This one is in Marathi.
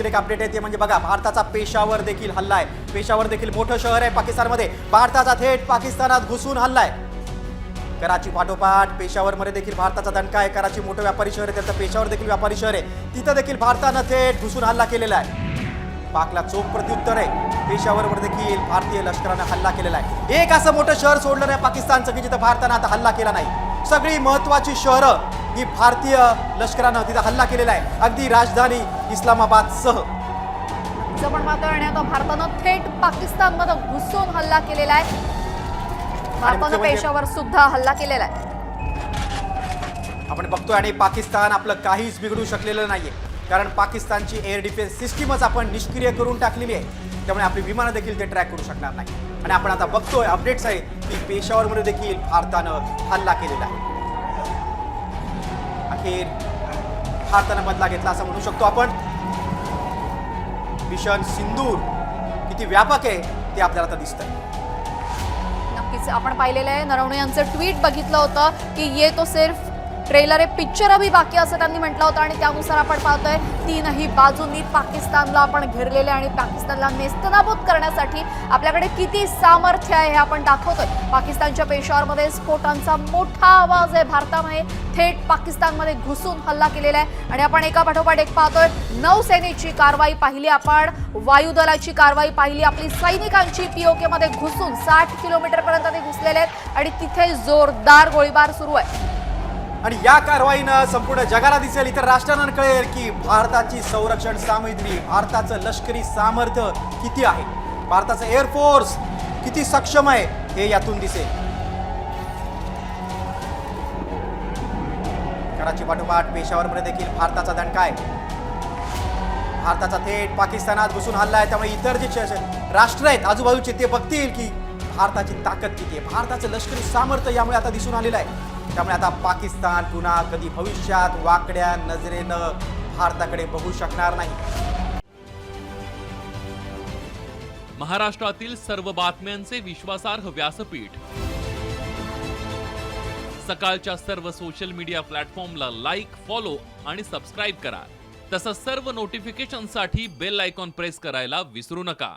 एक अपडेट आहे ते म्हणजे बघा भारताचा पेशावर देखील हल्ला आहे. पेशावर देखील मोठं शहर आहे पाकिस्तानमध्ये. भारताचा थेट पाकिस्तानात घुसून हल्लाय कराची पाठोपाठ पेशावरमध्ये देखील भारताचा दणका आहे. कराची मोठं व्यापारी शहर आहे. त्याचं पेशावर देखील व्यापारी शहर आहे. तिथं देखील भारतानं थेट घुसून हल्ला केलेला आहे. पाकला चोख प्रत्युत्तर आहे. पेशावरवर देखील भारतीय लष्करानं हल्ला केलेला आहे. एक असं मोठं शहर सोडलं नाही पाकिस्तानचं की जिथं भारतानं आता हल्ला केला नाही. सगळी महत्वाची शहरं ही भारतीय लष्करानं तिथं हल्ला केलेला आहे. अगदी राजधानी इस्लामाबाद सह. पण पाहतोय आणि आता भारतानं थेट पाकिस्तानमध्ये घुसून हल्ला केलेला आहे. भारतानं पेशावर सुद्धा हल्ला केलेला आहे. आपण बघतोय आणि पाकिस्तान आपलं काहीच बिघडू शकलेलं नाहीये. कारण पाकिस्तानची एअर डिफेन्स सिस्टीमच आपण निष्क्रिय करून टाकलेली आहे. त्यामुळे आपली विमानं देखील ते ट्रॅक करू शकणार नाही. आणि आपण आता बघतोय अपडेट्स आहे की पेशावरमध्ये देखील भारतानं हल्ला केलेला आहे. अखेर भारतानं बदला घेतला असं म्हणू शकतो आपण. मिशन सिंदूर किती व्यापक आहे ते आपल्याला आता दिसतंय. नक्कीच आपण पाहिलेलं आहे. नरवणे यांचं ट्विट बघितलं होतं की ये तो सिर्फ ट्रेलर आहे पिक्चर अभी बाकी असं त्यांनी म्हटलं होतं आणि त्यानुसार आपण पाहतोय तीनही बाजूंनी पाकिस्तानला आपण घेरलेले आणि पाकिस्तानला नेस्तनाबूत करण्यासाठी आपल्याकडे किती सामर्थ्य आहे हे आपण दाखवतोय. पाकिस्तानच्या पेशावरमध्ये स्फोटांचा मोठा आवाज आहे. भारतामध्ये थेट पाकिस्तानमध्ये घुसून हल्ला केलेला आहे. आणि आपण एका पाठोपाठ एक पाहतोय नौसेनेची कारवाई पाहिली आपण वायुदलाची कारवाई पाहिली आपली सैनिकांची पीओकेमध्ये घुसून साठ किलोमीटरपर्यंत ते घुसलेले आहेत आणि तिथे जोरदार गोळीबार सुरू आहे. आणि या कारवाईनं संपूर्ण जगाला दिसेल. इतर राष्ट्रांना कळेल की भारताची संरक्षण सामग्री भारताचं लष्करी सामर्थ्य किती आहे? भारताचं एअरफोर्स किती सक्षम आहे हे यातून दिसेल. कराची पाठोपाठ पेशावरमध्ये देखील भारताचा दणका आहे. भारताचा थेट पाकिस्तानात घुसून हल्ला आहे. त्यामुळे इतर जे राष्ट्र आहेत आजूबाजूचे ते बघतील की भारताची ताकद किती आहे. भारताचं लष्करी सामर्थ्य यामुळे आता दिसून आलेलं आहे. त्यामुळे आता पाकिस्तान पुन्हा कधी भविष्यात वाकड्या नजरेनं भारताकडे बघू शकणार नाही. महाराष्ट्रातील सर्व बातम्यांचे विश्वासार्ह व्यासपीठ. सकाळच्या सर्व सोशल मीडिया प्लॅटफॉर्मला लाईक फॉलो आणि सबस्क्राईब करा. तसंच सर्व नोटिफिकेशनसाठी बेल आयकॉन प्रेस करायला विसरू नका.